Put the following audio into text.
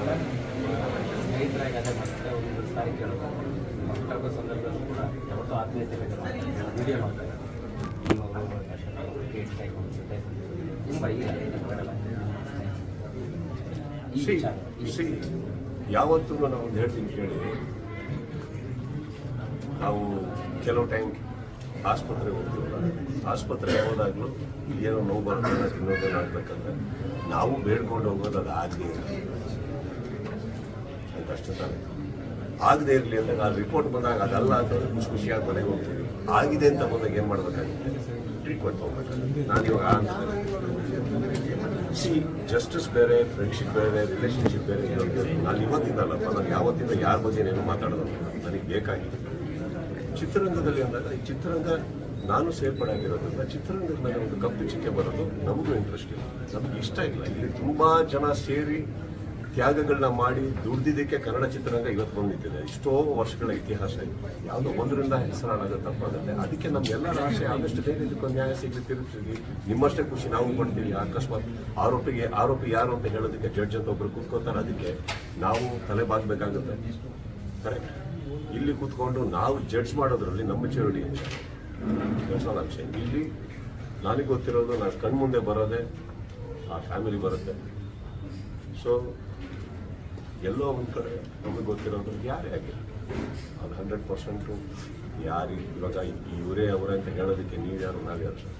ಸ್ನೇಹಿತರಾಗಿ ಅದೇ ಮತ್ತೆ ಒಂದು ಸಾರಿ ಕೇಳೋದು. ಹುಟ್ಟುಹಬ್ಬದ ಸಂದರ್ಭದಲ್ಲೂ ಕೂಡ ಯಾವತ್ತೂ ಆತ್ಮೀಯತೆ ವಿಡಿಯೋ ಮಾಡ್ತಾರೆ ತುಂಬ ಈಗ ಯಾವತ್ತೂ ನಾವು ಒಂದು ಹೇಳ್ತೀನಿ ಕೇಳಿ. ನಾವು ಕೆಲವು ಟೈಮ್ ಆಸ್ಪತ್ರೆಗೆ ಹೋಗ್ತೀವಲ್ಲ ಆಸ್ಪತ್ರೆಗೆ ಹೋದಾಗಲೂ ಏನೋ ನೋವು ಬರುತ್ತೆ ತಿನ್ನೋದೇನೋ ಆಗ್ಬೇಕಂದ್ರೆ ನಾವು ಬೇಡ್ಕೊಂಡು ಹೋಗೋದು ಅದು ಆಗದೆ ಇರಲಿ ಅಷ್ಟೇ ತಾನೆ. ಆಗದೆ ಇರಲಿ ಅಂದಾಗ ಆ ರಿಪೋರ್ಟ್ ಬಂದಾಗ ಅದಲ್ಲ ಅಂತ ಖುಷಿ ಖುಷಿಯಾಗಿ ಮನೆಗೆ ಹೋಗ್ತೀವಿ ಆಗಿದೆ ಅಂತ ಬಂದಾಗ ಏನು ಮಾಡಬೇಕಾಗುತ್ತೆ? ಟ್ರೀಟ್ಮೆಂಟ್ ಹೋಗ್ಬೇಕಾಗುತ್ತೆ ನಾನು ಇವಾಗ ಸಿ ಜಸ್ಟಿಸ್ ಬೇರೆ ಫ್ರೆಂಡ್ಶಿಪ್ ಬೇರೆ ರಿಲೇಷನ್ಶಿಪ್ ಬೇರೆ. ನಾನು ಇವತ್ತಿದ್ದಲ್ಲಪ್ಪ ನಾನು ಯಾವತ್ತಿಂದ ಯಾರ ಬಗ್ಗೆ ಏನು ಮಾತಾಡೋದು? ನನಗೆ ಬೇಕಾಗಿತ್ತು ಚಿತ್ರರಂಗದಲ್ಲಿ ಅಂದಾಗ ಈ ಚಿತ್ರರಂಗ ನಾನು ಸೇರ್ಪಡೆ ಆಗಿರೋದ್ರಿಂದ ಚಿತ್ರರಂಗದ ಒಂದು ಕಪ್ಪು ಚಿಕ್ಕೆ ಬರೋದು ನಮಗೂ ಇಂಟ್ರೆಸ್ಟ್ ಇಲ್ಲ. ನಮಗೆ ಇಷ್ಟ ಇಲ್ಲ. ಇಲ್ಲಿ ತುಂಬಾ ಜನ ಸೇರಿ ತ್ಯಾಗಗಳನ್ನ ಮಾಡಿ ದುಡ್ದಿದ್ದಕ್ಕೆ ಕನ್ನಡ ಚಿತ್ರರಂಗ ಇವತ್ತು ಬಂದಿದ್ದಿದೆ ಎಷ್ಟೋ ವರ್ಷಗಳ ಇತಿಹಾಸ ಇದೆ. ಯಾವುದೋ ಒಂದರಿಂದ ಹೆಸರಾದಾಗ ತಪ್ಪಾಗುತ್ತೆ. ಅದಕ್ಕೆ ನಮ್ಗೆಲ್ಲರ ಆಸೆ ಆದಷ್ಟು ಬೇಗ ಇದಕ್ಕೊಂದು ನ್ಯಾಯ ಸಿಗುತ್ತೆ ತಿರುಗ್ತೀವಿ ನಿಮ್ಮಷ್ಟೇ ಖುಷಿ ನಾವು ಪಡ್ತೀವಿ ಅಕಸ್ಮಾತ್ ಆರೋಪಿಗೆ, ಆರೋಪಿ ಯಾರು ಅಂತ ಹೇಳೋದಕ್ಕೆ ಜಡ್ಜ್ ಅಂತ ಒಬ್ರು ಕೂತ್ಕೋತಾರೆ. ಅದಕ್ಕೆ ನಾವು ತಲೆ ಬಾಗಬೇಕಾಗುತ್ತೆ ಕರೆಕ್ಟ್ ಇಲ್ಲಿ ಕೂತ್ಕೊಂಡು ನಾವು ಜಡ್ಜ್ ಮಾಡೋದ್ರಲ್ಲಿ ನಮ್ಮ ಚೇರುಡಿ I'm ಇಲ್ಲಿ ನನಗೆ ಗೊತ್ತಿರೋದು, ನಾನು ಕಣ್ಮುಂದೆ ಬರೋದೇ, ಆ ಫ್ಯಾಮಿಲಿ ಬರುತ್ತೆ. ಸೊ ಎಲ್ಲೋ ಒಂದು ಕಡೆ ನಮಗೆ ಗೊತ್ತಿರೋದು ಯಾರೇ ಆಗಿಲ್ಲ ಅದು ಹಂಡ್ರೆಡ್ ಪರ್ಸೆಂಟು ಯಾರು ಇವಾಗ ಇವರೇ ಅವರೇ ಅಂತ ಹೇಳೋದಕ್ಕೆ ನೀವು ಯಾರು ನಾವು ಯಾರು ಸರ್